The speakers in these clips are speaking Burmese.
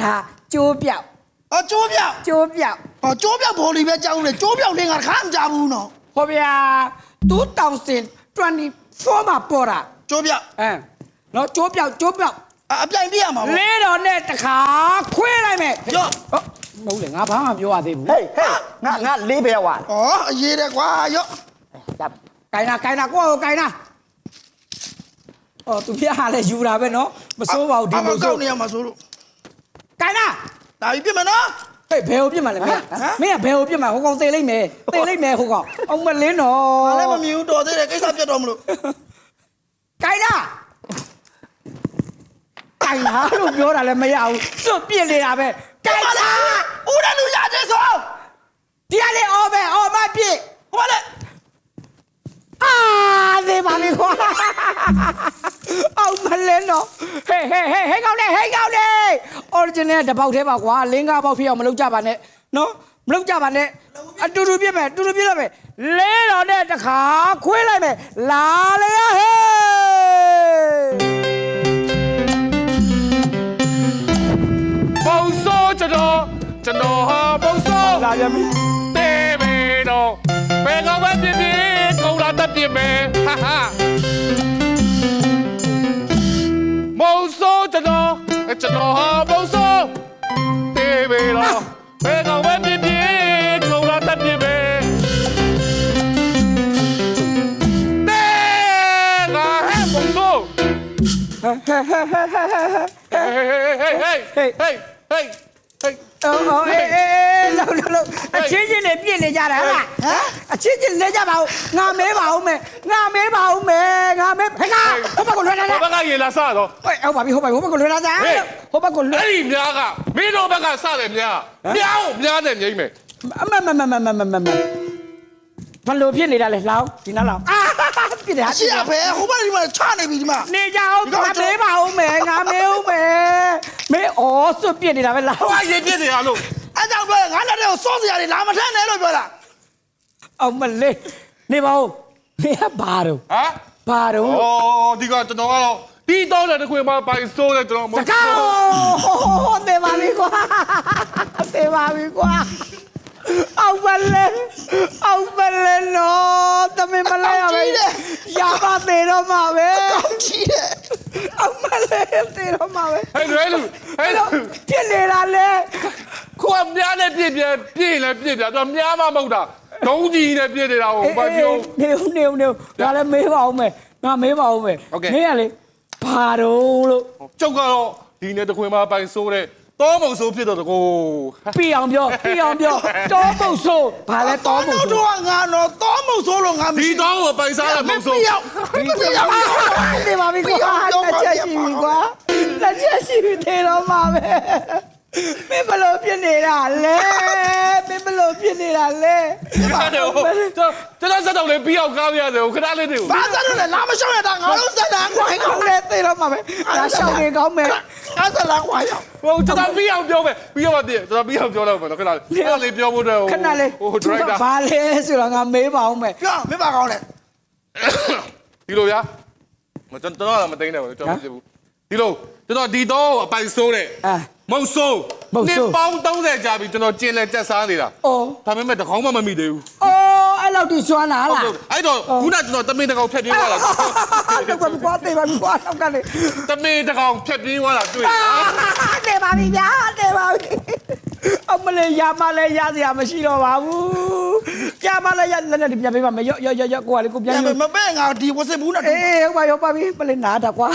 ဒါကျိုးပြောက်အော်ကျိုးပြောက်ကျိုးပြောက်ဟောကျိုးပြောက်ဘော်လီပဲကြောက်နေကျိုးပြောက်လေးငါတစ်ခါမကြဘူးနော်ဟောဗျာ2024မှာပေါ်တာကျိုးပြောက်အဲနော်ကျိုးပြောက်ကျိုးပြောက်အအပြိုင်ပြရမှာပေါ့လေးတော်နဲ့တခါခွေးလိုက်မယ်ရော့ဟောမဟုတ်လေငါဘာမှပြောရသေးဘူးဟေးဟေးငါငါလေးပဲဝါဩအရေးတယ်ကွာရော့တပ်ကိုင်းနာကိုင်းနာကိုယ့်ကိုကိုင်းနာအော်သူပြားလည်းယူတာပဲနော်မစိုးပါဘူးဒီအမလိုကောဆိုက်နေရမှာဆိုလို့ ကိုင်းနာဒါပြီးပြမယ်နော်ဟေးဘယ်ကိုပြစ်မှလဲမင်းမင်းကဘယ်ကိုပြစ်မှဟိုကောင်သေလိုက်မယ်သေလိုက်မယ်ဟိုကောင်အောင်မလင်းတော့ငါလည်းမမြင်ဘူးတော်သေးတယ်ကိစ္စပြတ်တော့မလို့ကိုင်းနာကိုင်းနာလို့ပြောတာလည်းမရဘူးစွတ်ပြစ်နေတာပဲကိုင်းနာဦးတဲ့လူရတဲ့ဆိုဒီကလေးအော်ပဲအော်မပြစ်ဟိုလေ အာသေပါပြီခွာအောင်မလင်းတော့ဟေးဟေးဟေးဟေးကောင်းလေဟေးကောင်းလေ original တပေါက်သေးပါကွာလင်းကားပေါက်ဖြစ်အောင်မလုပ်ကြပါနဲ့နော်မလုပ်ကြပါနဲ့အတူတူပြစ်မယ်အတူတူပြစ်လိုက်မယ်လဲတော်နဲ့တခါခွေးလိုက်မယ်လာလေဟေးပုံစိုးကျွန်တော်ကျွန်တော်ဟာပုံစိုးလာရပြီတေးမေတော့ဘယ်ကောင်ပဲဖြစ်ဖြစ် ကုန်းလာတတ်ပြစ်မယ်ဟာဟာမုံစိုးကျွန်တော်ကျွန်တော်ဟာပုံစိုးတေးမေတော့ဘယ်ကောင်ပဲဖြစ်ဖြစ်ကုန်းလာတတ်ပြစ် အော်အော်အေးအေးအေးလောက်လောက်လောက်အချင်းချင်းတွေပြစ်နေကြတာဟုတ်လားဟမ်အချင်းချင်းနေကြပါဦးငါမဲပါဦးမယ်ငါမဲပါဦးမယ်ငါမဲဖခင်ဟိုဘက်ကလွှဲလာဘကြယ်ဘက်ကရေလာစတော့ဟဲ့ဟုတ်ပါပြီဟုတ်ပါပြီဟိုဘက်ကလွှဲလာကြဟိုဘက်ကလွှဲ အဲ့ဒီများကမင်းတို့ဘက်ကစတယ်များများကိုများတယ်မြိမ့်မယ်အမမမမမမမမဘလို့ဖြစ်နေတာလဲလောင်းဒီနားလောင်းအာပြစ်တယ်ဟာအရှိအဖေဟိုဘက်ဒီမှာချနေပြီဒီမှာနေကြအောင်ငါမဲပါဦးမယ်ငါမဲဦးမယ် မဲဩစွတ်ပြစ်နေတာပဲလောင်းဟိုကရေပြစ်နေရလို့အဲကြောင့်ပဲငါလက်တွေကိုစောစရာတွေလာမထမ်းနဲ့လို့ပြောတာအောင်မလေးနေပါဦးနေကဘာတော့ဟမ်ဘာတော့အော်ဒီကကျွန်တော်ကတော့ဒီတော့တဲ့ခွေမှာပိုင်စိုးတယ်ကျွန်တော်မစကားဟိုတေပါပြီကွာတေပါပြီကွာ အောင်မလေးအောင်မလေးနော်တမင်မလဲရပဲရပါသေးတော့မှာပဲကောင်းကြီးတယ်အောင်မလေးသေးတော့မှာပဲဟဲ့လွယ်လူဟဲ့ပြစ်နေတာလေခွာများနဲ့ပြစ်ပြပြည့်လဲပြစ်ပြတော့များမမဟုတ်တာဒုံးကြီးနဲ့ပြစ်နေတာကိုဘာပြောနေဦးနေဦးနေဦးငါလည်းမေးပါဦးမယ်ငါမေးပါဦးမယ်ဟုတ်ကဲ့နေရလေဘာတော့လို့ကျုပ်ကတော့ဒီနဲ့တခွေမှာပိုင်စိုးတဲ့ တောမုံစိုးဖြစ်တော့တကိုပြအောင်ပြောပြအောင်ပြောတောပုတ်ဆိုးဘာလဲတောပုတ်တို့ဆိုးတော့ငါတော့တောမုတ်ဆိုးလို့ငါမဒီရှိတော့ကိုပိုင်စားတဲ့မုံစိုးပြောက်ပြောက်နေပါပြီကွာလက်ချက်ရှိပြီကွာလက်ချက်ရှိပြီသေးတော့မှာပဲမင်းဘလို့ပြစ်နေတာလဲမင်းဘလို့ပြစ်နေတာလဲကျွန်တော်ကျွန်တော်စက်တော့လေးပြီးအောင်ကားပြရတယ်ခဏလေးတွေကိုဘာသာလို့လဲလာမရှောင်းရတာငါတို့စက်တာကွာကောင်းလဲသေးတော့မှာပဲငါရှောင်းနေကောင်းမယ် အားစလာကွာရောက်ဟိုကျွန်တော်ပြီးအောင်ပြောမယ်ပြီးတော့တည်းကျွန်တော်ပြီးအောင်ပြောတော့မယ်ခဏလေးခဏလေးပြောဖို့တော့ခဏလေးဟိုဒရိုက်တာဘာလဲဆိုတော့ငါမေးပါအောင်မယ်ပြောမင်းပါကောင်းလဲဒီလိုဗျာမကျွန်တော်တော့မသိနေဘူးကျွန်တော်မသိဘူးဒီလိုကျွန်တော်ဒီတော့အပိုင်ဆိုးတဲ့အာမုံဆိုးမုတ်ဆိုးနှစ်ပေါင်း30ကြာပြီကျွန်တော်ကျင်လဲကြက်စားနေတာအော်ဒါပေမဲ့တကောင်းမှမမိသေးဘူးအော် အဲ့လောက်ထိစွမ်းလာလားအဲ့တော့ခုနကျွန်တော်တမင်တကောင်ဖြတ်ပြေးသွားတာတော့ကွာတေးပါပြီကွာတော့ကလည်းတမင်တကောင်ဖြတ်ပြေးသွားတာတွေ့တေးပါပြီဗျာတေးပါပြီအမလေးရမလဲရစရာမရှိတော့ပါဘူးရမလဲရလက်နဲ့ပြန်ပေးပါမယ်ရော့ရော့ရော့ကိုကလေကိုပြန်ပြန်ယူမပဲငါဒီဝစစ်ဘူးနဲ့အေးဟုတ်ပါရောပါပြီမလေးနာတာကွာ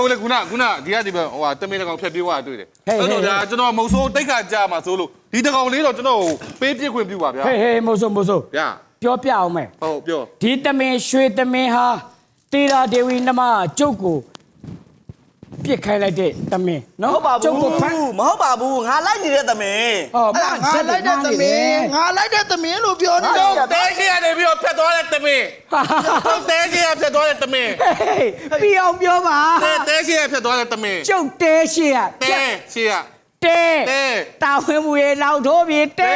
ပုံလေခုနခုနဒီကဒီဘဟိုဟာတမင်တကောင်ဖြတ်ပြေးသွားတာတွေ့တယ်ဟေးဟေး တော့ဒါကျွန်တော်မုံဆိုးတိတ်ခါကြာမှာဆိုလို့ဒီတကောင်လေးတော့ကျွန်တော်ပေးပြစ်ခွင့်ပြုပါဗျာဟေးဟေးမို့ဆိုမို့ဆိုဗျာပြောပြအောင်မယ်ဟုတ်ပြောဒီတမင်ရွှေတမင်ဟာတေရာဒေဝီနမကျုပ်ကို ပြစ်ခိုင်းလိုက်တဲ့တမင်မနော်ဟုတ်ပါကျုပ်ဘူးကိုဖမ်း မဟုတ်ပါဘူးငါလိုက်နေတဲ့သမင်ဟောအဲ့ဒါငါလိုက်တဲ့သမင်းငါလိုက်တဲ့သမင်းလို့ပြောနေတော့တဲရှိရတယ်ပြီးတော့ဖြတ်သွားတဲ့တမင်ဟုတ်တဲရှိရဖြတ်သွားတဲ့တမင်ဟေးပြအောင်ပြောပါတဲတဲရှိရဖြတ်သွားတဲ့တမင်ကျုပ်တဲရှိရတဲရှိရ တဲတဲတာဝင်မူရေလောက်ထိုးပြီတဲတဲ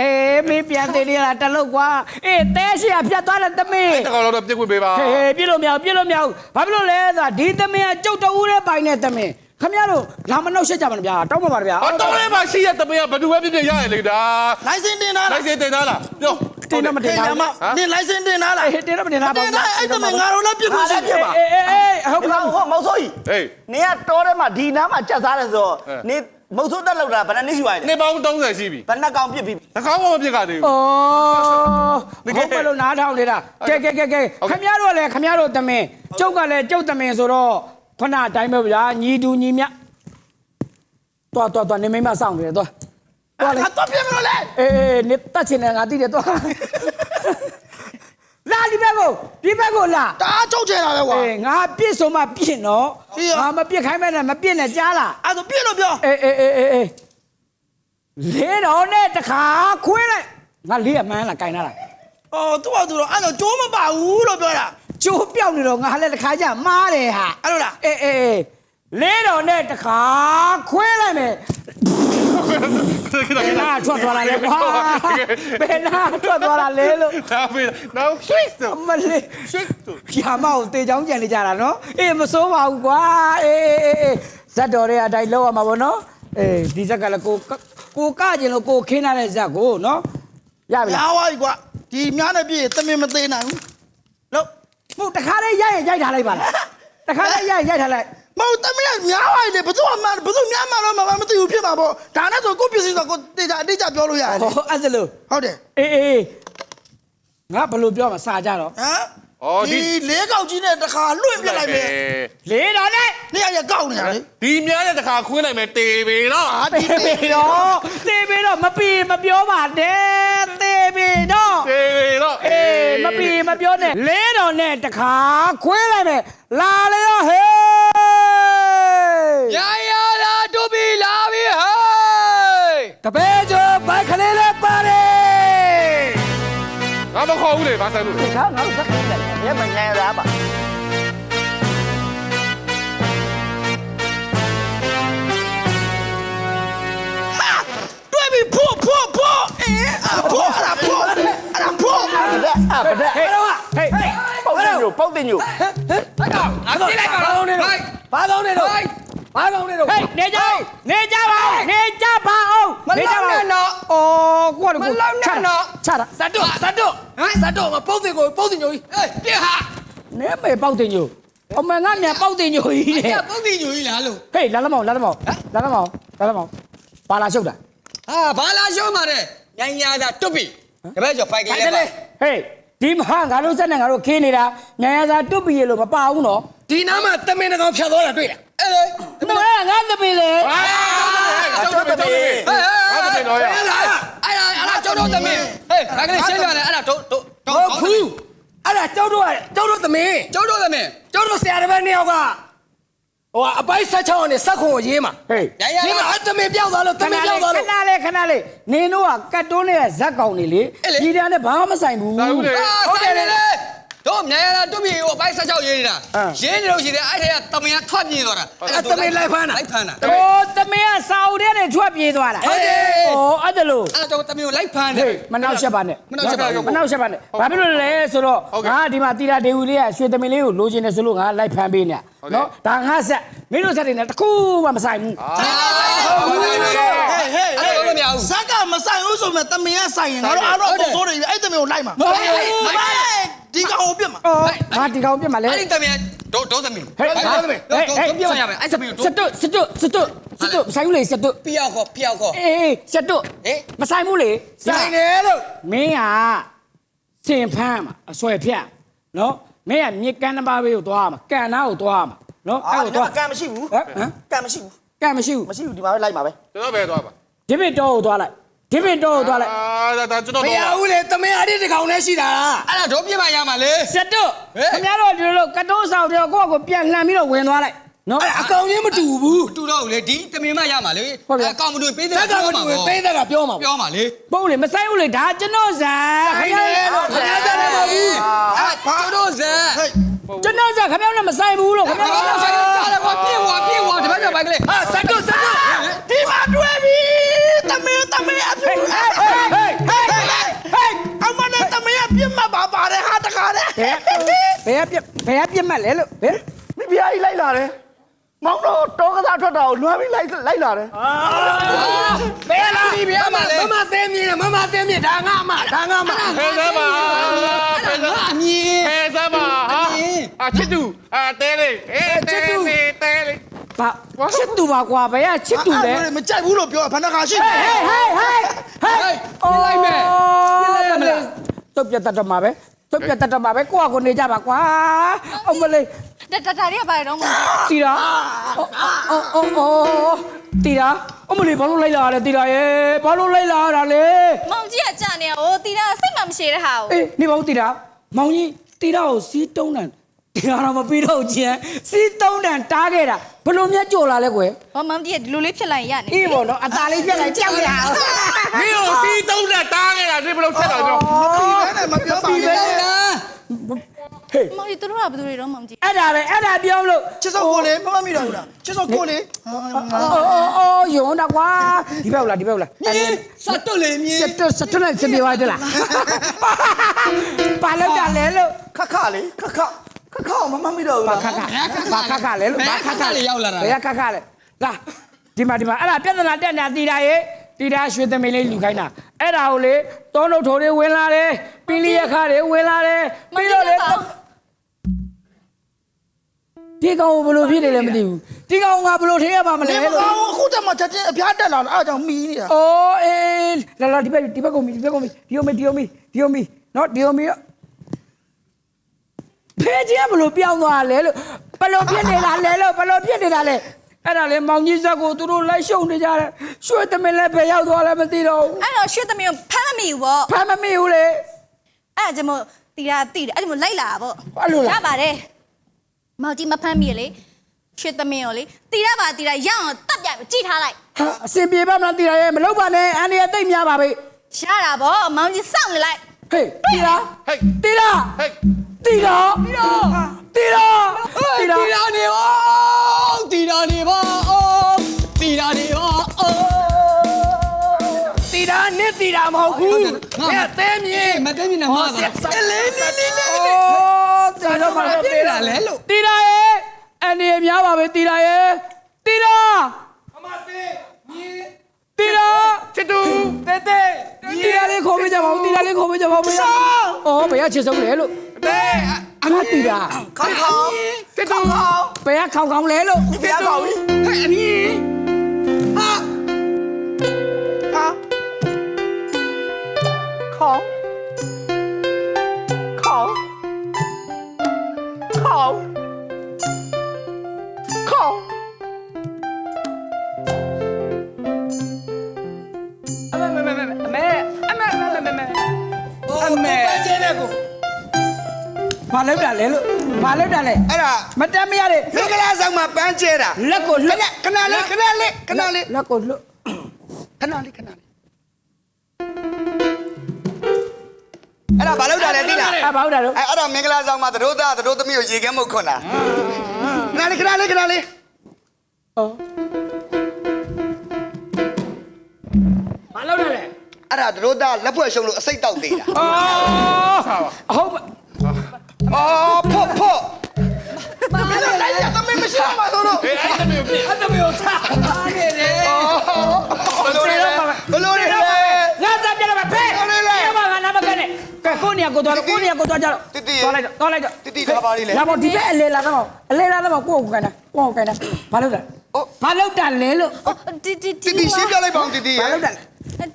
အေးမင်းပြန်သေးတယ်လားတလုတ်ကွာအေးတဲရှိရဖြတ်သွားတဲ့သမီးတကောင်တော့ပြစ်ခွင့်ပေးပါဟေးပြစ်လို့မရဘူးပြစ်လို့မရဘူးဘာဖြစ်လို့လဲဆိုတာဒီသမီးကကျုပ်တူးတဲ့ပိုင်တဲ့သမီးခမရတို့လာမနှောက်ရှက်ကြပါနဲ့ဗျာတောင်းပါပါဗျာအတော်လေးမှရှိရသမီးကဘယ်သူပဲဖြစ်ဖြစ်ရရလေဒါလိုင်စင်တင်ထားလိုလားက်စင်တင်သားလားပြောတင်တော့မတင်ဟဲ့ပါညဘူးမနင်လိုင်စင်တင်ထားလားအေးတင်တော့မတင်တာပါတင်ဘူးထားအဲ့တမင်ငါတို့လည်းပြစ်ခွင့်ရှိတယ်ပါအေးအေးအေးဟုတ်ဒီပါမှာဘူးဟောမောင်စိုးကြီးဟေးနင်ကတောထဲမှာဒီနားမှာကြက်စားတယ်ဆိုတော့နင် မုတ်ဆိုးတက်လောက်တာဘယ်နှစ်ရှိသွားလဲနေပေါင်း30ရှိပြီဘယ်နှစ်ကောင်ပြစ်ပြီးနှကောင်းမမဖြစ်ကြသေးဘူး အော်ဟုတ်ပါလို့နားထောင်နေတာကဲကဲကဲကဲခမရတို့လည်းခမရတို့တမင်ကျုပ်ကလည်းကျုပ်တမင်ဆိုတော့ခဏအတိုင်းပဲဗျာညီတူညီမြတွားတွားတွားနေမိမစောင့်နေတယ်တွားတွားလေငါတော့ပြစ်မလို့လေအေးအေးနေတတ်ချင်တယ်ငါသိတယ်တွားလာ ဒီဘက်ကိုဒီဘက်ကိုလာဒါချုပ်ချင်တာပဲကွာ အေးငါပြစ်ဆိုမှပြစ်နော်ပြစ်ရောငါမပြစ်ခိုင်းမဲ့နဲ့မပြစ်နဲ့ကြားလားအဲ့ဒါပြစ်လို့ပြောအေးအေးအေးအေးအေးလေးတော်နဲ့တခါခွေးလိုက်ငါလေးအမှန်းလားကင်လာလားအော်သူ့ဘာသူတော့အဲ့တော့ကျိုးမပါဘူးလို့ပြောတာကျိုးပြောက်နေတော့ငါလည်းတခါကျမားတယ်ဟာ အဲ့လိုလားအေးအေးအေးလေးတော်နဲ့တခါခွေးလိုက်မယ် ဘယ်နာထွက်သွားတာလဲကွာဘယ်နာထွက်သွားတာလဲလို့ဒါပဲနောက်ဆွိတ်တော့အမလေးဆွိတ်တော့ရာမကိုတေချောင်းကြံနေကြတာနော်အေးမစိုးပါဘူးကွာအေးအေးအေးအေးဇက်တော်တွေအတိုင်းလောက်ရမှာပေါ့နော်အေးဒီဇက်ကလည်းကိုကိုကကျင်လို့ကိုခင်းထားတဲ့ဇက်ကိုနော်ရပြီလားညာဝါကြီးကွာဒီများနဲ့ပြည့်တမင်မသေးနိုင်ဘူးလို့ဟုတ်တခါလေးရိုက်ရင်ရိုက်ထားလိုက်ပါလားတခါလေးရိုက်ရိုက်ထားလိုက် မဟုတ်တမင်ကညာဝါကြီးလေဘယ်သူမှမဘယ်သူများမှတော့မမသိဘူးဖြစ်မှာပေါ့ဒါနဲ့ဆိုကိုယ့်ပစ္စည်းဆိုကိုတေချာအတိအကျပြောလို့ရတယ်ဟောအဲ့ဒါလို့ဟုတ်တယ်အေးအေးငါဘယ်လိုပြောမှာစာကြတော့ဟမ်ဒီလေးကောက်ကြီးနဲ့တခါလွင့်ပြလိုက်မယ်လေးတော်နဲ့နေရာရကောက်နေရလေဒီများတဲ့တခါခွင်းလိုက်မယ်တေပြီတော့အာသေဒီပြီတော့သေပြီတော့မပီမပြောပါနဲ့သေပြီတော့တေပြီတော့အေးမပီမပြောနဲ့လေးတော်နဲ့တခါခွေးလိုက်မယ်လာလေရောဟေး တပည့်ကျော်ဘိုက်ခလေးလေးပါတယ်ငါမခေါ်ဘူးလေဘာဆိုင်လို့လဲဒီခါငါတို့သက်ခံတယ်ရဲမညံရပါတွဲပြီးဖို့ဖို့ဖို့အေးဖို့အဲ့ဒါဖို့အဲ့ဒါဖို့အဲ့ဒါအပဒဟေးတော့ ဟေးဟေးပုတ်တင်ညိုပုတ်တင်ညိုအဲ့တော့အပြစ်လိုက်ပါတော့ဟေးဘာကောင်းနေတော့ဘာကောင်းနေတော့ဟေးနေကြနေကြပါဦးနေကြပါအောင်မလောက်နဲ့တော့အော်ကိုကမကိုလောက်နဲ့တော့ချတာဇတ်တော့ဇတ်တော့ဟမ်ဇတ်တော့မပုတ်တင်ကိုပုတ်တင်ညိုကြီးဟေးပြဟာနဲမေပေါက်တင်ညိုအမေငါမြန်ပေါက်တင်ညိုကြီးတဲ့ပြပုတ်တင်ညိုကြီးလားလို့ဟေးလာလမောင်လာလမောင်လာလမောင်လာလမောင်ပါလာရှုပ်တာဟာဘာလာရှုံးมาတဲ့ညင်ညာတာတွတ်ပြီတပည့်ကျော်ဖိုက်ကလေးပါဟေးဒီမှာငါတို့စက်နဲ့ငါတို့ခင်းနေတာညာရစာတွတ်ပြီးရလို့မပါဘူးနော်ဒီနားမှာတမင်တကောင်ဖြတ်သွားတာတွေ့လား အဲ့လေမဟုတ်လားငါသမီးလေအာကျောင်းတယ်ကျောင်းတယ်ဟေးငါတပည့်တော့ရအဲ့ဒါအဲ့ဒါအဲ့ဒါကျောင်းတော်တမင်ဟေးဖိုက်ကလေးရှင်းပြတယ်အဲ့ဒါတော့တော့ဟုတ်ဘူးအဲ့ဒါကျောက်တို့ကကျောက်တို့သမီးကျောင်းတော်တမင်ကျောက်တို့ဆရာတစ်ပည့်နှစ်ယောက်ကဟိုအပိုက်ဆက်ချောင်းနဲ့စက်ခွန်ကိုရေးမှာဟေးရရရေးလာမှာအသမင်ပြောက်သွားလို့သမင်ပြောက်သွားလို့ခဏလေးခဏလေးနင်တို့ကကတ်တွန်းနဲ့ဇက်ကောင်နေလေဒီတန်းနဲ့ဘာမှမဆိုင်ဘူးဆိုင်ဦးလေဟုတ်တယ်လေ တော့မြန်ရတာတွတ်ပြီဟိုအပိုင်းဆက်ချောက်ရေးနေတာအာရေးနေလို့ရှိတယ်အဲ့ထဲကတမင်ကထွက်ပြေးသွားတာအဲ့တမင်လိုက်ဖမ်းတာလိုက်ဖမ်းတာဟိုသမင်ကစာအုပ်ထဲနဲ့ထွက်ပြေးသွားတာဟုတ်တယ်ဟိုအဲ့ဒါလို့အဲ့တော့တမင်ကိုလိုက်ဖမ်းတယ်ဟေးမနှောက်ရှက်ပါနဲ့မနှောက်ရှက်ပါဘူးမနှောက်ရှက်ပါနဲ့ဘာဖြစ်လို့လဲဆိုတော့ဟုတ်ကဲ့ငါဒီမှာတီတာဒေဝီလေးကရွှေသမင်လေးကိုလိုချင်တယ်ဆိုလို့ငါလိုက်ဖမ်းပေးနေဟုတ်ကဲ့နော်ဒါငါဆက်မင်းတို့ဆက်တွေနဲ့တစ်ခုမှမဆိုင်ဘူးဟေးဟေးအဲ့လိုမရဘူးဇက်ကမဆိုင်ဘူးဆိုမဲ့တမင်ကဆိုင်ရင်ငါတို့အားတော့ပုံစိုးတွေအဲ့တမင်ကိုလိုက်မှာဒီကောင်ကိုပြစ်မှာအော်ငါဒီကောင်ပြစ်မှာလဲအဲ့ဒီတမင်တော့တော့တမင်ဟေးတော့တမင်တော့တော့ပြောရမယ်အဲ့တမင်စတော့တုစတုစတုစတုမဆိုင်ဘူးလေစတုပြောက်ခေါ်ပြောက်ခေါ်အေးစတုဟေးမဆိုင်ဘူးလေဆိုင်တယ်လို့မင်းကစင်ဖမ်းမှာအဆွဲဖြတ်နော် မင်းကမြေကန်းတစ်ပါးဘေးကိုသွားမှာကန်နာကိုသွားမှာနော်အာအဲ့ဒီကိုမှာသွားကံမရှိဘူးဟမ်ဟမ်ကံမရှိဘူးကန်မရှိဘူးမရှိဘူးဒီမှာပဲလိုက်မှာပဲကျွန်တော်ပဲသွားပါဒီပင်တော့ကိုသွားလိုက်ဒီပင်တော့ကိုသွားလိုက်အာဒါဒါကျွန်တော်မတော့ရဘူးလေတမင်အရစ်တကောင်နဲ့ရှိတာအဲ့ဒါတော့ပြစ်မှရမှာလေစက်တုဟေးခင်ဗျားတို့ဒီလိုကတိုးဆောင်တယ်ကိုယ့်ကိုပြန်လှန်ပြီးတော့ဝင်သွားလိုက် နော်အဲ့အကောင်ချင်းမတူဘူးတူတော့လေဒီတမင်မှရမှာလေအကောင်မတူပေးတဲ့ဇက်ကမတူဘူးပေးတဲ့ကပြောမှာပြောမှာလေပုံလေမဆိုင်ဘူးလေဒါကျွန်တော်ဇာခင်ဗျားတို့ခင်ဗျားဇာလည်းမဟုတ်ဘူးအဲ့ဘာတို့ဇက်ဟေးကျွန်တော်ဇာခင်ဗျားတို့မဆိုင်ဘူးလို့ခင်ဗျားဘာတို့လို့ဆိုင်တာလဲဘာပြေဝပြေဝဒီဘက်ကဘိုက်ကလေးဟာစက်တို့စက်တို့ဒီမှာတွဲပြီတမင်တမင်အပြစ်ဟေးဟေးဟေးဟေးဟေးအမနဲ့တမင်ကပြစ်မှာပါပါတယ်ဟာတခါလေဘယ်ဘယ်ပြဘယ်ပြမှတ်လဲလို့ဘယ်မိဖုရားကြီးလိုက်လာတယ် မောင်တော့တောကစားထွက်တာကိုလွှမ်းပြီးလိုက်လိုက်လာတယ်ဘယ်လာပြီဗျာမလေးမမသိမြင်မမသိမြင်ဒါငါမဒါငါမဖယ်စမ်းပါဖယ်စမ်းအမြင်ဖယ်စမ်းပါဟာအချစ်သူအတဲလေးအဲတဲလေးတဲလေးဘာချစ်သူပါကွာဘယ်ကချစ်သူလဲအဲ့မကြိုက်ဘူးလို့ပြောဘဏ္ဍာခါရှိတယ်ဟေးဟေးဟေးဟေးဟေးပြလိုက်မယ်ပြလိုက်မလားတုတ်ပြတ်တတ်တော့မှာပဲ တုတ်ပြတ်တတ်တော့မှာပဲကိုယ့်အကိုနေကြပါကွာအမလေးဒါဒါဒါတွေကဘာတော့မလဲတီတာအော်အော်အော်တီတာအမလေးဘာလို့လိုက်လာရလဲတီတာရဲ့ဘာလို့လိုက်လာရတာလဲမောင်ကြီးကကြာနေဟိုတီတာစိတ်မှမရှိတဲ့ဟာကိုအေးနေပါဦးတီတာမောင်ကြီးတီတာကိုစီးတုံးတန် တီတာတော့မပြီးတော့ချင်းစီးတုံးတန်တားခဲ့တာဘလို့မြတ်ကြော်လာလဲကွယ်ဟောမောင်ကြီးကဒီလိုလေးဖြစ်လိုက်ရနေအေးပေါ့နော်အตาလေးပြက်လိုက်ကြောက်ရအောင်မင်းကိုစီးတုံးနဲ့တားခဲ့တာဒီဘယ်လိုချက်တာပြောအဲ့ဒါမပြောပါနဲ့ဟေးမောင်ကြီးတို့ကဘယ်သူတွေတော့မောင်ကြီးအဲ့ဒါပဲအဲ့ဒါပြောလို့ချစ်စောကိုလေမမမိတော့ဘူးလားချစ်စောကိုလေအော်အော်အော်ယုံတော့ကွာဒီဘက်လားဒီဘက်လားမြင်စတ်တော့လေမြင်စက်တက်စက်တက်နဲ့စနေပါတလားပါလို့ကြလဲလို့ခက်ခလေးခက်ခ ခက်ခမမမိတော့ဘူးဘာလားခက်ခဘာခက်ခလဲလို့ဘာခက်ခလေရောက်လာတာဘယ်ကခက်ခလဲလာဒီမှာဒီမှာအဲ့ဒါပြဿနာတက်နေတာတီတာရေတီတာရွှေသမီးလေးလူခိုင်းတာအဲ့ဒါကိုလေတောနှုတ်ထိုးတွေဝင်လာတယ်ပင်းလီရခါတွေဝင်လာတယ်ပြီးတော့လေဒီကောင်ဘယ်လိုဖြစ်နေလဲမသိဘူးဒီကောင်ကဘယ်လိုထိရပါမလဲလေမလို့ကောင်းအခုတည်းမှချက်ချင်းအဖျားတက်လာတာအဲ့ဒါကြောင့်မီးနေတာ။အော်အေးလာလာဒီဘက်ဒီဘက်ကုန်ပြီဒီဘက်ကုန်ပြီဒီယိုမီဒီယိုမီဒီယိုမီနော်ဒီယိုမီ ဖေးချင်းဘလို့ပြောင်းသွားလဲလို့ဘလို့ဖြစ်နေတာလဲလို့ဘလို့ဖြစ်နေတာလဲအဲ့ဒါလေမောင်ကြီးဇက်ကိုသူတို့လိုက်ရှုံနေကြတယ်ရွှေသမင်လည်းပဲရောက်သွားလည်းမသိတော့ဘူးအဲ့တော့ရွှေသမီးကိုဖမ်းမမိဘူးပေါ့ဖမ်းမမိဘူးလေအဲ့ဒါကြောင့်မို့တီတာတီတယ်အဲ့ဒါကြောင့်မို့လိုက်လာတာပေါ့အဲ့လိုရလားပါတယ်မောင်ကြီးမဖမ်းမိရလေရွှေသမီးကိုလေတီတာပါတီတာရအောင်တတ်ပြကြည့်ထားလိုက်ဟာအစင်ပြေပါမလားတီရရဲ့မလုပ်ပါနဲ့အန်ဒီရတိတ်များပါပဲရတာပေါ့မောင်ကြီးစောင့်နေလိုက် ဟေးတီရာဟေးတီရာဟေးတီရာတီရာတီရာတီရာတီရာနေပါတီရာနေပါတီရာနေပါတီရာနဲ့တီရာမဟုတ်ဘူးငါသဲမြင်မသဲမြင်နဲ့မှားတာအလေးလေးလေးလေးအော်တီရာမှာတီရာလဲလို့တီရာရဲ့အနေများပါပဲတီရာရဲ့တီရာအမသေးမြင်တီရာချစ်သူတဲတဲ တီရာလေးခေါ်ပေးကြပါဦးတီရာလေးခေါ်ပေးကြပါဦးဆောအော်ဘယ်ကချစ်ဆုံးလဲလို့တဲအမတီရာခက်ခချစ်သူဘယ်ကခေါင်ခေါင်လဲလို့ပြားကောင်းပြီဟဲ့အမြ အမေကျဲတဲ့ကိုဘာလုပ်တာလဲလို့ဘာလုပ်တာလဲအဲ့ဒါမတက်မရတဲ့မင်္ဂလာဆောင်မှာပန်းကျဲတာလက်ကိုလွတ်ခဏလေးခဏလေးခဏလေးလက်ကိုလွတ်ခဏလေးခဏလေးအဲ့ဒါဘာလို့တာလဲသိလားအဘာဟုတ်တာလို့အဲ့အဲ့တော့မင်္ဂလာဆောင်မှာသတို့သားသတို့သမီးကိုရေခဲမုတ်ခွန်းတာခဏလေးခဏလေးခဏလေးအော်ဘာ အဲ့ဒါသတို့သားလက်ဖွဲ့ရှုံလို့အစိတ်တောက်သေးတာအော်ဟုတ်ပါအော်ဖော့ဖော့ဘာလို့လဲသမီးမရှိတော့မှာတော့ဟေးအဲ့တမျိုးပြအတမေကိုစားနေတယ်ဘလို့လဲဘလို့လဲငါစားပြလာပါဖေးရပါငါနာမကနေကဲကိုနေကိုတော့ကိုနေကိုတော့ကြတော့တော့လိုက်တော့လိုက်တော့ရပါဒီတဲ့အလေလာတော့အလေလာတော့ကိုကိုကန်တာကိုကိုကန်တာဘာလုပ်တာဘာလုပ်တာလဲလို့ဒီဒီတီတီရှင်းပြလိုက်ပါဦးတီတီဘာလုပ်တာလဲ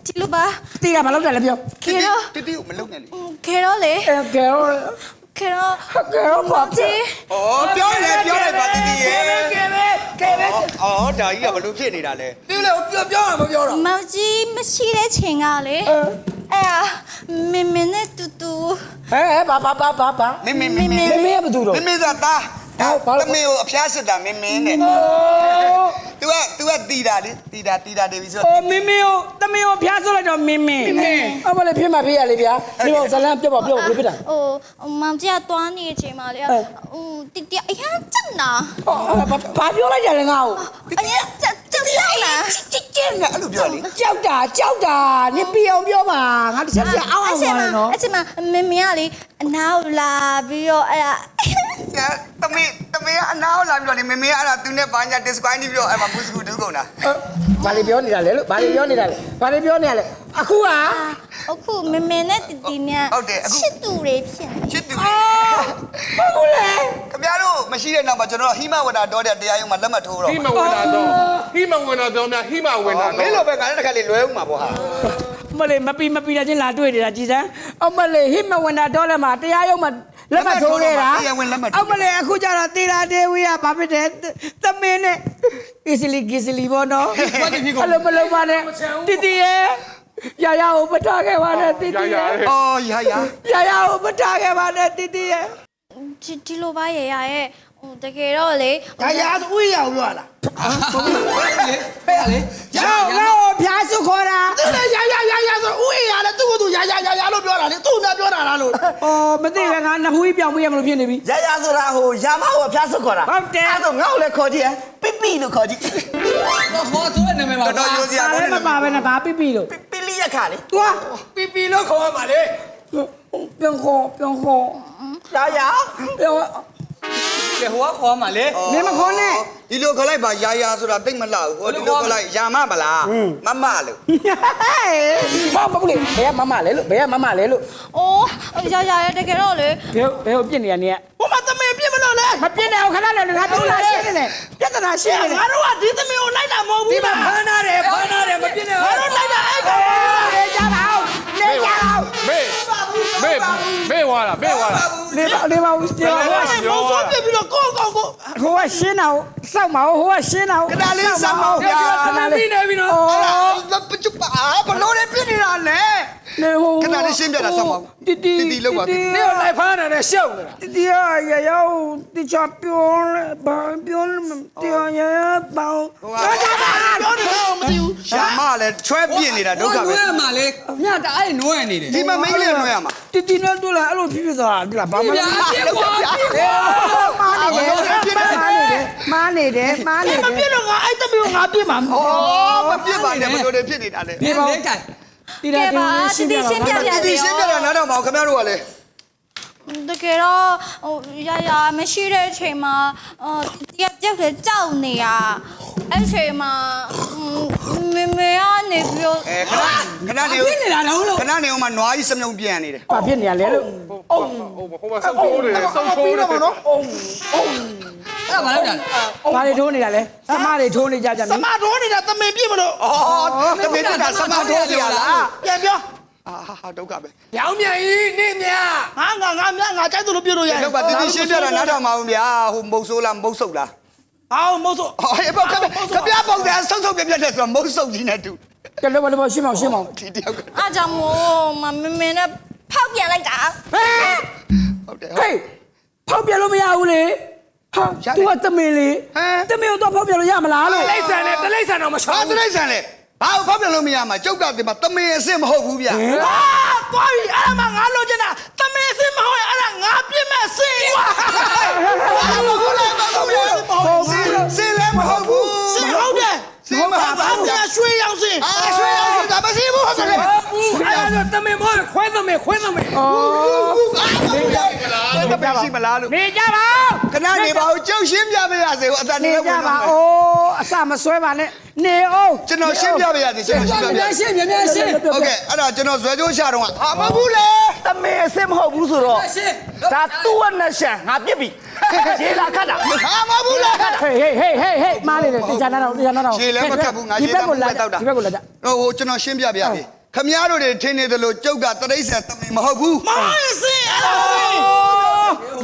ဒီလိုပါတီကဘာလုပ်တာလဲပြောတီတီတီတီကိုမလုံနဲ့လေခေတော့လေအဲကဲရောခေတော့ကဲရောပါဒီအော်ပြောလေပြောလိုက်ပါတီတီရဲ့ကဲပဲကဲပဲအော်ဒါကြီးကဘလို့ဖြစ်နေတာလဲဒီလေပြောပြောမှာမပြောတော့မောင်ကြီးမရှိတဲ့ချိန်ကလေအဲ့ဒါမင်းမင်းနဲ့တူတူဟဲ့ဘာဘာဘာဘာဘာမင်းမင်းမင်းမမင်းင်းမင်းဘယ်သူတော့မင်းမင်းသာသား ဟုတ်ပါလားသမီးကိုအဖျားစစ်တာမင်းမင်းနဲ့ तू က तू ကတီတာလေတီတာတီတာနေပြီဆိုအိုမင်းမင်းကိုတမင်းကိုဖျားဆွလိုက်တော့မင်းမင်းအမလေးဖြစ်မှာဖြစ်ရလေဗျာဒီတော့ဇလန်ပြတ်ပါပြောဘယ်လိုဖြစ်တာဟိုမောင်ကြီးကတွားနေတဲ့အချိန်မှာလေဟိုတီတီအရင်စက်နာဘာပြောလိုက်ကြလဲငါ့ကိုအရင်စက်စက်လိုက်လားချစ်ချစ်နဲ့အဲ့လိုပြောလေကြောက်တာကြောက်တာနင်ပြအောင်ပြောပါငါတစ်ချက်ပြအောင်အောင်ပါနော်အချိန်မှာမင်းမင်းကလေအနားလာပြီးတော့အဲ့ဒါ သမီးသမမင်းကအနားလာပြီးတော့လေမမေအဲ့ဒါသူနဲ့ဘာညာ describe ပြီးတော့အဲ့မှာဘူးစကူဒုကုန်တာဘာလေးပြောနေတာလဲလို့ဘာလေးပြောနေတာလဲဘာလေးပြောနေရလဲအခုကအခုမမနဲ့တီတီနဲ့ချစ်သူတွေဖြစ်နေချစ်သူဟုတ်လေခင်ဗျားတို့မရှိတဲ့နောက်မှာကျွန်တော်ဟိမဝဒတော်တဲ့တရားရုံးမှာလက်မှတ်ထိုးတော့ဟိမဝင်တာတော့ဟိမဝင်တာတော့များဟိမဝင်တာမင်းတော့လိုပဲငါလည်းတစ်ခါလေးလွဲဦးမှာပေါ့ဟာမလေးမပီမပီတာချင်းလာတွေ့နေတာကြည်စမ်းအမလေးဟိမဝင်တာတော့လည်းမှာတရားရုံးမှာ လက်မထိုးနေတာအမလေးအခုကျတော့တေရာဒေဝီကဘာဖြစ်တယ်သမင်းနဲ့အစ္စလီဂစ္စလီဘောနော်အဲ့လိုမလုပ်ပါနဲ့တီတီရဲ့ရရကိုပထားခဲ့ပါနဲ့တီရတီရရဲ့အော်ရရရရကိုပထားခဲ့ပါနဲ့တီတီရဲ့ဒီဒီလိုပါရရရဲ့ဟို တကယ်တော့လေဒါရာဆိုဥယျာကိုပြောလားဖဲ့ရလေရောက်တော့ဖျားစုခေါ်တာသူလည်းရာရာရာရာဆိုဥယျာလည်းသူ့ကိုသူရာရာရာရာလို့ပြောတာလေသူ့နဲ့ပြောတာလားလို့အော်မသိပဲငါနှစ်ဟူးကြီးပြောင်းပေးရမလို့ဖြစ်နေပြီရရဆိုတာဟိုရာမဟိုဖျားစွတ်ခေါ်တာဟုတ်တယ်အဲ့ဒါငါ့ကိုလည်းခေါ်ကြည့်ဟဲ့ပိပိလို့ခေါ်ကြည့်တော့ခေါ်ဆိုတဲ့နာမည်ပါတော်တော်ရိုးစရာဒါတော့လည်းမပါပဲနဲ့ဘာပြပြလို့ပိပိလိရခါလေသွားပီပီလို့ခေါ်ရမှာလေပြန်ခေါ်ပြန်ခေါ်ရရပြန် ကဲဟိုကခေါ်ရမှာလေ မင်းမခေါ်နဲ့ ဒီလိုခလိုက်ပါရာရာဆိုတာတိတ်မလှဘူးဟိုဒီလိုခလိုက်ရာမမလားမမလို့ဘာမဟုတ်လေဘယ်ကမမလဲလို့ဘယ်ကမမလဲလို့အိုးရရရဲ့တကယ်တော့လေဘယ်ဘယ်ကိုပြစ်နေရနေဟိုမှာသမင်ပြစ်မလို့လေမပြစ်နဲ့ခဏနဲ့ငါတို့လာရှင်းနေတယ်ပြဿနာရှင်းနေတယ်ငါတို့ကဒီသမင်ကိုလိုက်တာမဟုတ်ဒီဘူးမှာဖမ်းနာတယ်ဖမ်းနာတယ်မပြစ်နဲ့ငါတို့လိုက်တာအဲ့ကောင်နေကြပါဦးနေကြပါဦးမေမေ မေဝါလာမေဝါလာနေပါနေပါဦးကျေဟိုကမောင်ဆိုးပြစ်ပြီးတော့ကိုယ့်ကောင်ကိုဟိုကရှင်းတာကိုစောက်ပါဦးဟိုကရှင်းတာကိုခဏလေးခဏပြီးနေပြီနော်အဲ့ဒါပချူပါဘလို့လဲပြစ်နေတာလဲ နေဟိုခဏလေးရှင်းပြတာစောင့်ပါဦးတီတီတီတီလောက်ပါတီနေကိုလိုက်ဖမ်းနေတယ်ရှုပ်နေတာတီတီရရရောက်တီချပြောလဲဘာပြောလဲတီရရပေါင်းပြောနေတော့မသိဘူးရာမလည်းချွဲပြစ်နေတာဒုက္ခနွပဲဲရမှာလေညတအားနွဲနေတယ်ဒီမှာမိန်းကလေးနွဲရမှာတီတီနဲ့တွေ့လာအဲ့လိုဖြစ်ဖြစ်သွားတာတွေ့လားဘာမှမပြာလုပ်ပြစ်ကွာပြစ်ကွာမာနေတယ်မာနေတယ်မာနေတယ်မာနေမတယ်ပြစ်တော့ငါအဲ့သမင်ကိုငါပြစ်မှာမဟုတ်အော်မပြစ်ပါနဲ့ဘလို့တွေဖြစ်နေတာလေပြစ်လေကြိုင်တီကဲပါ တီတီရှင်းပြပြဒီစီရှင်းပြတာနားတော့မအောင်ခင်ဗျားတို့ကလေတကယ်တော့ဟိုရရမရှိတဲ့အချိန်မှာဟိုတကယ်ကြောက်တယ်ကြောက်နေရအဲ့ချိန်မှာမမေကနေပြီးတော့အဲခဏခဏနေပြစ်နေတာတော့လို့ခဏနေအောင်မနွားကြီးစမြုံပြန်နေတယ်ဘာဖြစ်နေရလဲလို့ဟိုဟိုမှာဆုံးထိုးတယ်ဆုံးထိုးတယ်အဲ့ ဒါဘာလို့လဲဘာတွေထိုးနေတာလဲသမားတွေထိုးနေကြကြစမတော်နေတာသမင်ပြစ်မလို့အော်တမင်ကစမထိုးပြရလားပြန်ပြောအာဟာဒုက္ခပဲရောင်မြန်ကြီးနေမြငါငါငါမြငါကြိုက်တယ်လို့ပြောလို့ရတယ်လောက်ပါတီတီရှင်းပြတာနားတော့မအောင်ဗျာဟိုမုတ်ဆိုးလားမုတ်ဆုပ်လားအော်မဟုတ်ဆိုဟောအေးပေါ့ခင်ဗျာပုံစံဆုပ်ဆုပ်ပြပြတဲ့ဆိုမုတ်ဆုပ်ကြီးနဲ့တူကဲလို့လို့ရှင်းမအောင်ရှင်းမအောင်ဒီတယောက်ကအားကြောင့်မို့မမမေနဲ့ဖောက်ပြန်လိုက်တာဟဲ့ဟုတ်တယ်ဟေးဖောက်ပြလို့မရဘူးလေ ဟာ तू ကတမင်လေတမင်တော့ဖောက်ပြလို့ရမလားလို့တိတ်ဆန်နဲ့တိတ်ဆန်တော့မချောဟာင်းတရိတ်ဆန်လေဘာကိုဖောက်ပြလို့မရမှာကျုပ်ကဒီမှာတမင်အစ်စ်မဟုတ်ဘူးဗျာအာသွားပြီအဲ့ဒါမှငါလိုချင်တာသမင်စင်မဟုတ်ရင်အဲ့ဒါငါပြစ်မဲ့စင်ကွာဘာမဟုတ်လဲဘာမဟုတ်လဲစင်လည်းမဟုတ်ဘူးစင်ဟုတ်တယ်စင်မဟုတ်ပါဘူးငါရွှေရောင်စင်အာရွှေရောင်ဆိုတာမရှိဘူးဟုတ်တယ်ဘူးအဲ့ဒါတမင်မောခွဲသမင်ခွဲသမင် တပင်ရှိမလားလို့နေကြပါခဏနေပါဦးကျုပ်ရှင်းပြပေးရစေဟိုအတန်နေနေကြပါအိုးအစမဆွဲပါနဲ့နေအောင်ကျွန်တော်ရှင်းပြပေးရစေကျွန်တော်ရှင်းပြပေးရှင်းပြပေးရှင်းဟုတ်ကဲ့အဲ့ဒါကျွန်တော်ဇွဲကျိုးရှာတော့အာမဟုတ်ဘူးလေတမင်အစ်စ်မဟုတ်ဘူးဆိုတော့ဒါသူ့အနှရှံငါပြစ်ပြီရေလာခတ်တာအာမဟုတ်ဘူးလေဟေးဟေးဟေးဟေးဟေးမားနေတယ်တရားနာတော့တရားနာတော့ရေလည်းမခတ်ဘူးငါရေလည်းမခတ်တော့တာဒီဘက်ကိုလာကြဟိုကျွန်တော်ရှင်းပြပေးရစေခမရတို့တွေထင်နေတယ်လို့ကျုပ်ကတရိษံတမင်မဟုတ်ဘူးမားစင်အဲ့ဒါစင်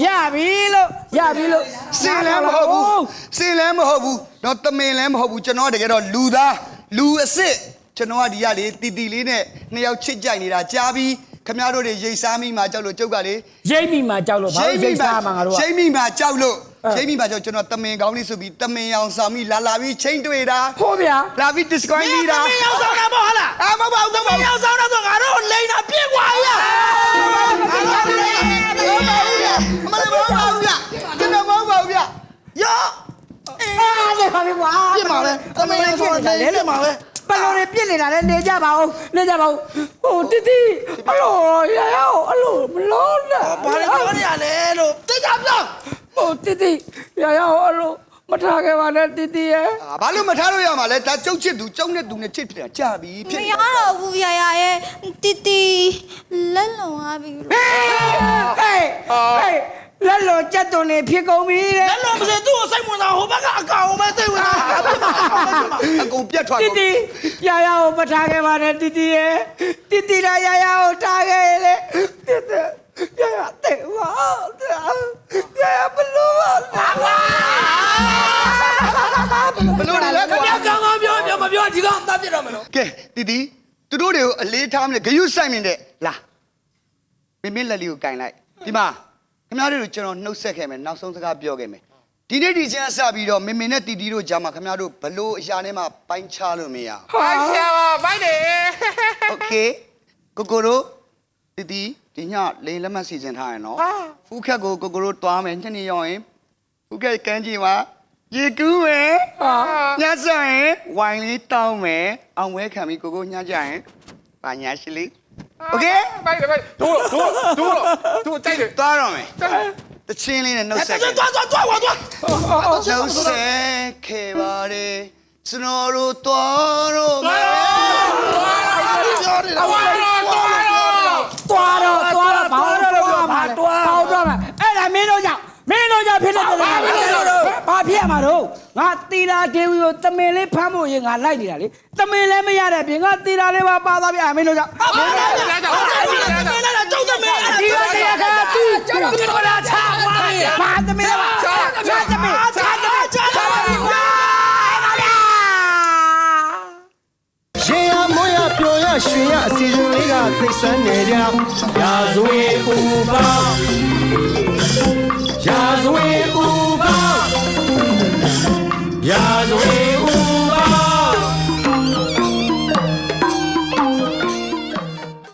ရပြီလို့ရပြီလို့စင်လည်းမဟုတ်ဘူးစင်လည်းမဟုတ်ဘူးတော့တမင်လည်းမဟုတ်ဘူးကျွန်တော်ကတကယ်တော့လူသားလူအစ်စ်ကျွန်တော်ကဒီကလေတီတီလေးနဲ့နှစ်ယောက်ချစ်ကြိုက်နေတာကြားပြီးခမည်းတော်တွေရိတ်စားမိမှကြောက်လို့ကျုပ်ကလေရိတ်မိမှာကြောက်လို့ဘာလို့ရိတ်စားမှာငါတို့ကရှိမိမှာကြောက်လို့ ရှိမိမှာကြောက်ကျွန်တော်တမင်ကောင်းလေးဆိုပြီးတမင်အောင်ဆောင်ပြီးလာလာပြီးချိန်တွေ့တာဟုတ်ဗျာလာပြီး discoin ပြီးတာသမင်ရောက်ဆောင်တာမဟုတ်လားအာမဟုတ်ပါဘူးသမင်ရောက်ဆောင်တာဆိုငါတို့လိန်တာပြစ်ွာရမလေးဘာပါဘူးဗျကျွန်တော်မဟုတ်ပါဘူးဗျယောအားလေပါပြီကွာပြစ်မှာပဲသမင်ရောက်ဆောင်တယ်ပြစ်မှာပဲဘယ်လိုတွေပြစ်နေတာလဲနေကြပါဦးနေကြပါဦးဟိုတီတီအလိုရရအောင်အလိုမလို့နဲ့ဘာလဲပြောနေရလဲလို့တိတ်ကြပြော ဟိုတီတီရရဟောအဲ့လိုမထားခဲ့ပါနဲ့တီတီရဲ့အာဘာလို့မထားလို့ရမှာလဲဒါကျုပ်ချစ်သူကျုံနဲ့သူနဲ့ချစ်တယ်ကြာပြီဖြမစ်ရတော့ဘူးရရရဲ့တီတီလက်လုံသွားပြီလို့ဟေးဟေးဟေးလက်လောကြက်သွန်နေဖြစ်ကုန်ပြီတဲ့ အဲ့လိုမစသူ့ကိုစိတ်ဝင်စားဟိုဘက်ကအကောင်ပဲစိတ်ဝင်စားအကုန်ပြတ်ထွက်တီကုန်တီရရကိုမထားခဲ့ပါနဲ့တီတီရဲ့တီတီလာရရကိုထားခဲ့လေတီတီ ရရတဲ့ဝါရရဘလို့ပါလာ ဘလို့လဲကွာ ပြကောင်ကောင်ပြောပြောမပြောဒီကောင်တတ်ပြတော့မလို့ ကဲတီတီသူတို့တွေကိုအလေးထားမလဲဂယုဆိုင်မြင်တဲ့လာမင်းမင်းလက်လေးကိုကင်လိုက်ဒီမှာခင်ဗျားတို့ကျွန်တော်နှုတ်ဆက်ခဲ့မယ်နောက်ဆုံးစကားပြောခဲ့မယ်ဒီနေ့ဒီချင်းအစပြီးတော့မင်းမင်းနဲ့တီတီတို့ကြားမှာခင်ဗျားတို့ဘလို့အရာနဲ့မှပိုင်းခြားလို့မရဘူး ဘိုက်ရှာပါဘိုက်တယ် โอเคကိုကိုတို့ တီတီဒီညလိန်လက်မှတ်စီစဉ်ထားရနော်ဖူးခက်ကိုကိုကိုတို့တွားမယ်ညနေရောက်ရင်ဖူးခက်ကန်းကြီးမှာရေကူးမယ်ညဆိုင်ရင်ဝိုင်လေးတောင်းမယ်အောင်ဝဲခံပြီးကိုကိုညကြရင်ပါညာရှိလေးโอเค ဘိုက်တယ်ဘိုက်တို့တို့တို့တို့ကြိုက်တယ် တွားတော့မယ်တချင်းလေးနဲ့နှုတ်ဆက်ခဲ့ သွားသွားသွားသွားသွား နှုတ်ဆက်ခဲ့ပါတယ်ကျွန်တော်တို့တွားတော့မယ် ပြောနေတာ ဝါတော့ ဖြစ်ရမှာတော့ငါတီလာဒေဝီကိုတမင်လေးဖမ်းဖို့ရင်ငါလိုက်နေတာလေတမင်လည်းမရတဲ့ပြင်ငါတီလာလေးပါပါသွားပြီအမင်းတို့ကြောင့်ဘာလဲလဲတော့မင်းလည်းကြောက်တယ်မင်းဒီကတရားကသူ့ကျွန်တော်တို့လာချာပါတမင်ပါချာချာတမင်ချာတမင်ချာတမင်ဝါပါဗျာရှင်ရမွေးရပျော်ရရွှင်ရအစီအစဉ်လေးကသိစမ်းနေကြရာဇဝေဥပါရာဇဝေဥပါ ရာဇဝေ